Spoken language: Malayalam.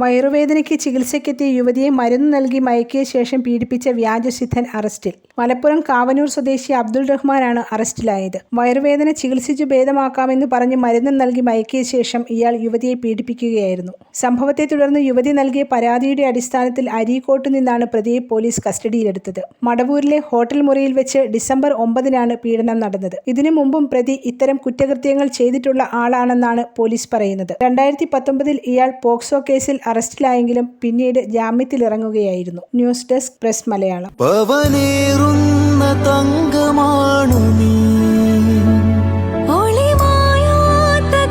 വയറുവേദനയ്ക്ക് ചികിത്സയ്ക്കെത്തിയ യുവതിയെ മരുന്ന് നൽകി മയക്കിയ ശേഷം പീഡിപ്പിച്ച വ്യാജസിദ്ധൻ അറസ്റ്റിൽ. മലപ്പുറം കാവനൂർ സ്വദേശി അബ്ദുൾ റഹ്മാനാണ് അറസ്റ്റിലായത്. വയറുവേദന ചികിത്സിച്ചു ഭേദമാക്കാമെന്ന് പറഞ്ഞ് മരുന്ന് നൽകി മയക്കിയ ശേഷം ഇയാൾ യുവതിയെ പീഡിപ്പിക്കുകയായിരുന്നു. സംഭവത്തെ തുടർന്ന് യുവതി നൽകിയ പരാതിയുടെ അടിസ്ഥാനത്തിൽ അരീക്കോട്ട് നിന്നാണ് പ്രതിയെ പോലീസ് കസ്റ്റഡിയിലെടുത്തത്. മടവൂരിലെ ഹോട്ടൽ മുറിയിൽ വെച്ച് ഡിസംബർ ഒമ്പതിനാണ് പീഡനം നടന്നത്. ഇതിനു മുമ്പും പ്രതി ഇത്തരം കുറ്റകൃത്യങ്ങൾ ചെയ്തിട്ടുള്ള ആളാണെന്നാണ് പോലീസ് പറയുന്നത്. രണ്ടായിരത്തി പത്തൊമ്പതിൽ ഇയാൾ പോക്സോ കേസിൽ അറസ്റ്റിലായെങ്കിലും പിന്നീട് ജാമ്യത്തിലിറങ്ങുകയായിരുന്നു. News desk press Malayalam. തങ്കമാണു നീ. ഒളിമായാത്ത